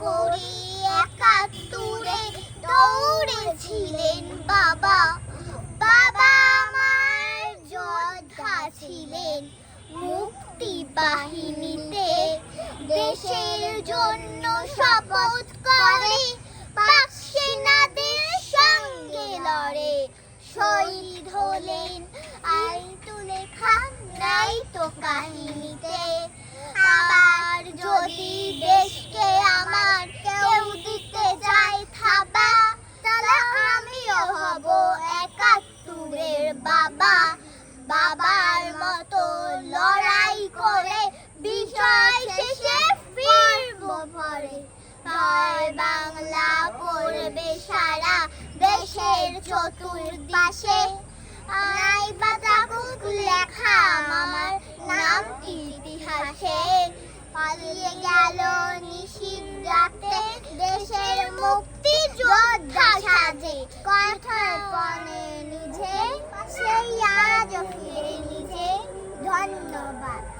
করে একাত্তরে দৌড়েছিলেন বাবা। বাবা আমার যোদ্ধা ছিলেন মুক্তি বাহিনীতে। দেশের জন্য শপথ করে পাক সেনাদের সঙ্গে লড়ে। শহীদ হলেন আই তুলে খান নাই তো কাহিনীতে। বাবা, বাবার মতো লড়াই করে বিষয় শেষে ফিরবো পরে জয় বাংলা পড়বে সারা দেশের চতুর্দিশে নাই বা থাকুক লেখা আমার নামটি ইতিহাসে। পালিয়ে গেল নিশীত রাতে দেশের মুক্তি যোদ্ধা সাজে। কথার পনে 爸爸